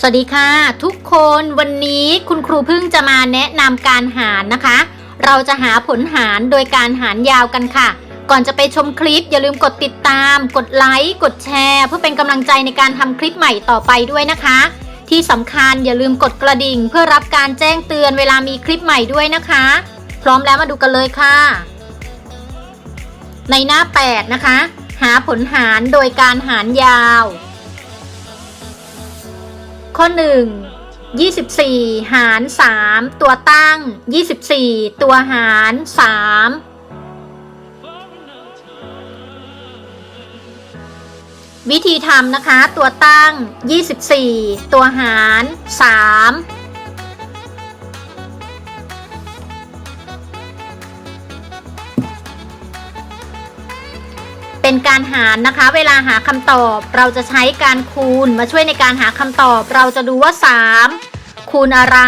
สวัสดีค่ะ ทุกคนวันนี้คุณครูพึ่งจะมาแนะนำการหารนะคะ เราจะหาผลหารโดยการหารยาวกันค่ะ ก่อนจะไปชมคลิปอย่าลืมกดติดตาม กดไลค์กดแชร์ เพื่อเป็นกำลังใจในการทำคลิปใหม่ต่อไปด้วยนะคะ ที่สำคัญอย่าลืมกดกระดิ่ง เพื่อรับการแจ้งเตือนเวลามีคลิปใหม่ด้วยนะคะ พร้อมแล้วมาดูกันเลยค่ะ ในหน้า 8 นะคะ หาผลหารโดยการหารยาว ข้อ 1 24 หาร 3 ตัวตั้ง 24 ตัวหาร 3 วิธีทำนะคะ ตัวตั้ง 24 ตัวหาร 3 เป็นการหารนะคะ เวลาหาคำตอบเราจะใช้การคูณมาช่วยในการหาคำตอบ เราจะดูว่า 3 คูณอะไร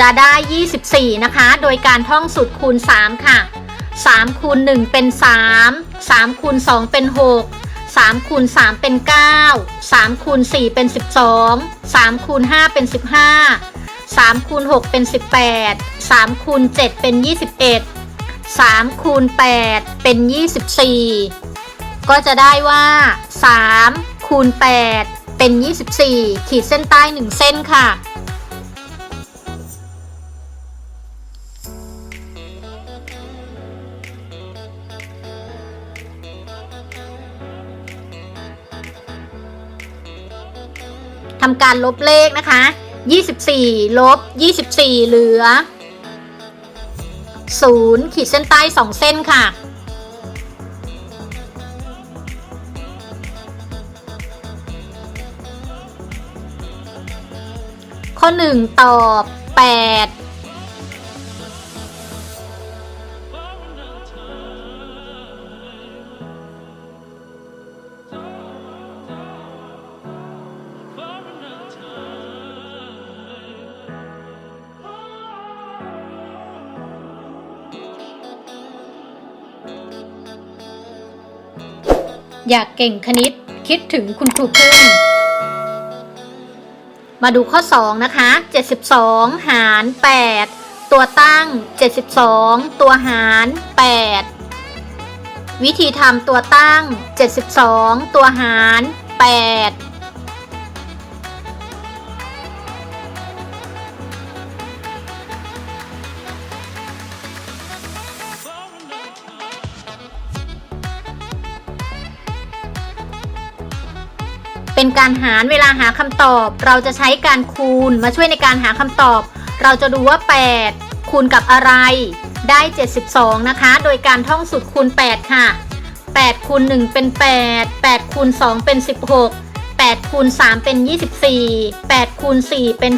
จะได้ 24 นะคะ โดยการท่องสูตรคูณ 3 ค่ะ 3 คูณ 1 เป็น 3 3 คูณ 2 เป็น 6 3คูณ3เป็น 9 3คูณ4เป็น 12 3คูณ5เป็น 15 3คูณ6เป็น 18 3คูณ7เป็น 21 3คูณ8เป็น 24 ก็จะได้ว่า3คูณ8เป็น 24 ขีดเส้นใต้ 1 เส้นค่ะ ทำการลบเลขนะคะ 24 ลบ 24 เหลือ 0 ขีดเส้นใต้ 2 เส้นค่ะ ข้อ 1 ตอบ 8 อยากเก่งคณิตคิดถึงคุณครูพึ่ง มาดูข้อ 2 นะคะ 72 หาร 8 ตัวตั้ง 72 ตัวหาร 8 วิธีทำตัวตั้ง 72 ตัวหาร 8 เป็นการหารเวลาหาคำตอบ เราจะใช้การคูณมาช่วยในการหาคำตอบ เราจะดูว่า 8 คูณกับอะไร ได้ 72 นะคะ โดยการท่องสูตรคูณ 8 ค่ะ 8คูณ1เป็น 8 8คูณ2เป็น 16 8คูณ3เป็น 24 8คูณ4เป็น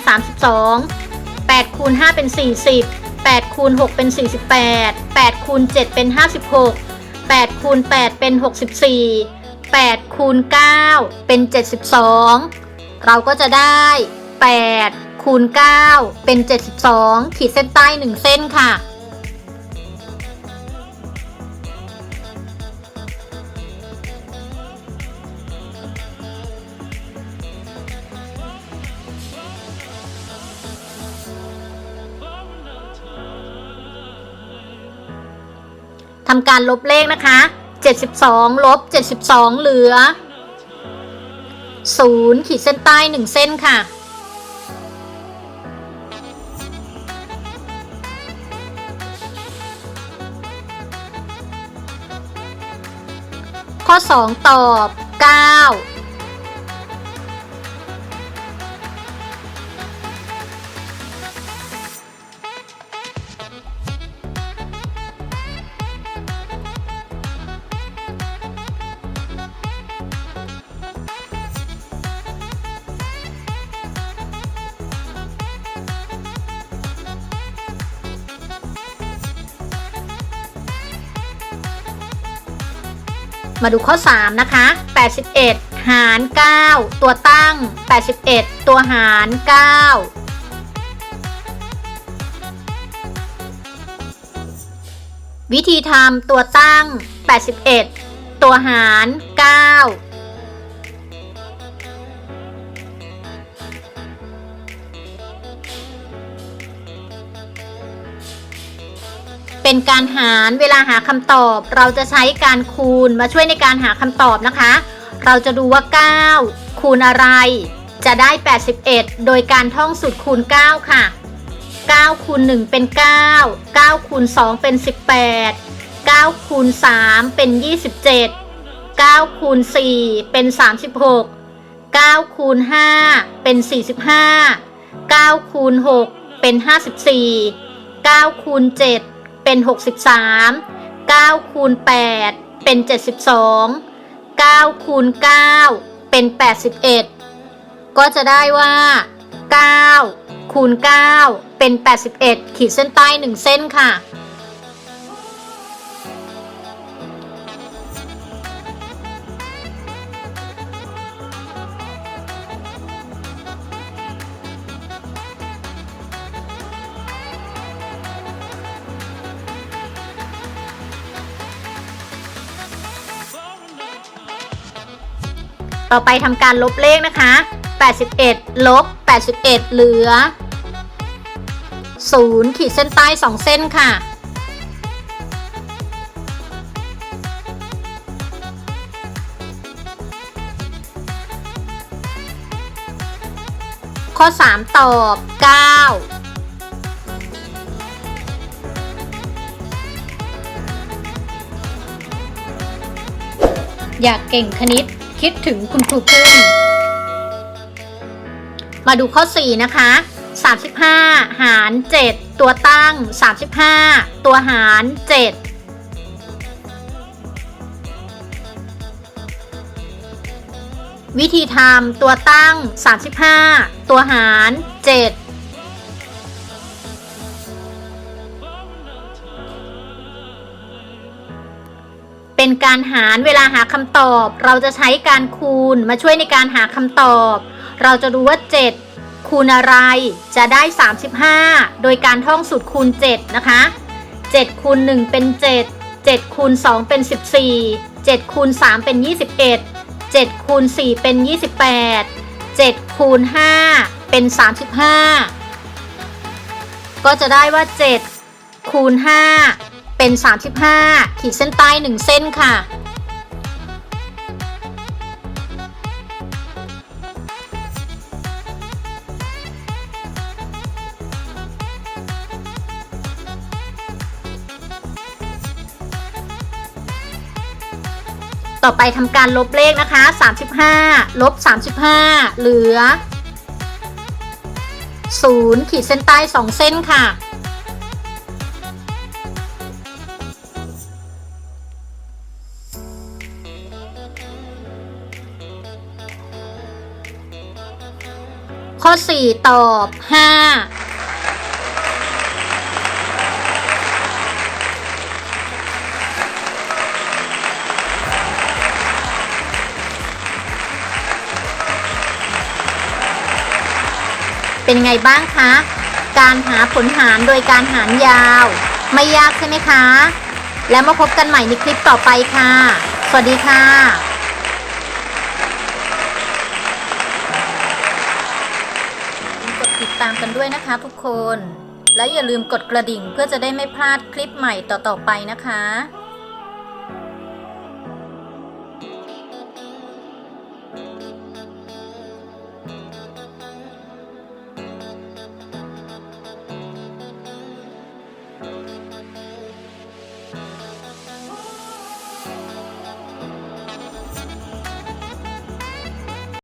32 8คูณ5เป็น 40 8คูณ6เป็น 48 8คูณ7เป็น 56 8คูณ8เป็น 64 8คูณ9เป็น 72 เราก็จะได้ 8คูณ9เป็น 72 ขีดเส้นใต้ 1 เส้นค่ะ ทำการลบเลขนะคะ 72 ลบ 72 เหลือ 0 ขีดเส้นใต้ 1 เส้นค่ะ ข้อ 2 ตอบ 9 มาดูข้อ 3 นะคะ 81 หาร 9 ตัวตั้ง 81 ตัวหาร 9วิธีทำตัวตั้ง 81 ตัวหาร 9 เป็นการหารเวลาหาคำตอบ เราจะใช้การคูณมาช่วยในการหาคำตอบนะคะ เราจะดูว่า 9 คูณอะไร จะได้ 81 โดยการท่องสูตรคูณ 9 ค่ะ 9 คูณ 1 เป็น 9 9 คูณ 2 เป็น 18 9 คูณ 3 เป็น 27 9 คูณ 4 เป็น 36 9 คูณ 5 เป็น 45 9 คูณ 6 เป็น 54 9 คูณ 7 เป็น 63 9คูณ8เป็น 72 9คูณ9เป็น 81 ก็จะได้ว่า 9คูณ9เป็น 81 ขีดเส้นใต้ 1 เส้นค่ะ ต่อไปทำการลบเลขนะคะ 81 ลบ 81 เหลือ 0 ขีดเส้นใต้ 2 เส้นค่ะ ข้อ 3 ตอบ 9อยากเก่งคณิต คิดถึงคุณครูพึ่งมาดูข้อ 4 นะคะ 35 หาร 7 ตัวตั้ง 35 ตัวหาร 7วิธีทำตัวตั้ง 35 ตัวหาร 7 เป็นการหารเวลาหาคำตอบ เราจะใช้การคูณมาช่วยในการหาคำตอบ เราจะดูว่า 7 คูณอะไรจะได้ 35 โดยการท่องสูตรคูณ 7 นะคะ 7 คูณ 1 เป็น 7 7 คูณ 2 เป็น 14 7 คูณ 3 เป็น 21 7 คูณ 4 เป็น 28 7 คูณ 5 เป็น 35 ก็จะได้ว่า 7 คูณ 5 เป็น 35 ขีดเส้นใต้ 1 เส้นค่ะ ต่อไปทำการลบเลขนะคะ 35 ลบ 35 เหลือ 0 ขีดเส้นใต้ 2 เส้นค่ะ ข้อ 4 ตอบ 5 เป็นไงบ้างคะ การหาผลหารโดยการหารยาว ไม่ยากใช่ไหมคะ แล้วมาพบกันใหม่ในคลิปต่อไปค่ะ สวัสดีค่ะ ตามกันด้วยนะคะทุกคน และอย่าลืมกดกระดิ่งเพื่อจะได้ไม่พลาดคลิปใหม่ต่อๆไปนะคะ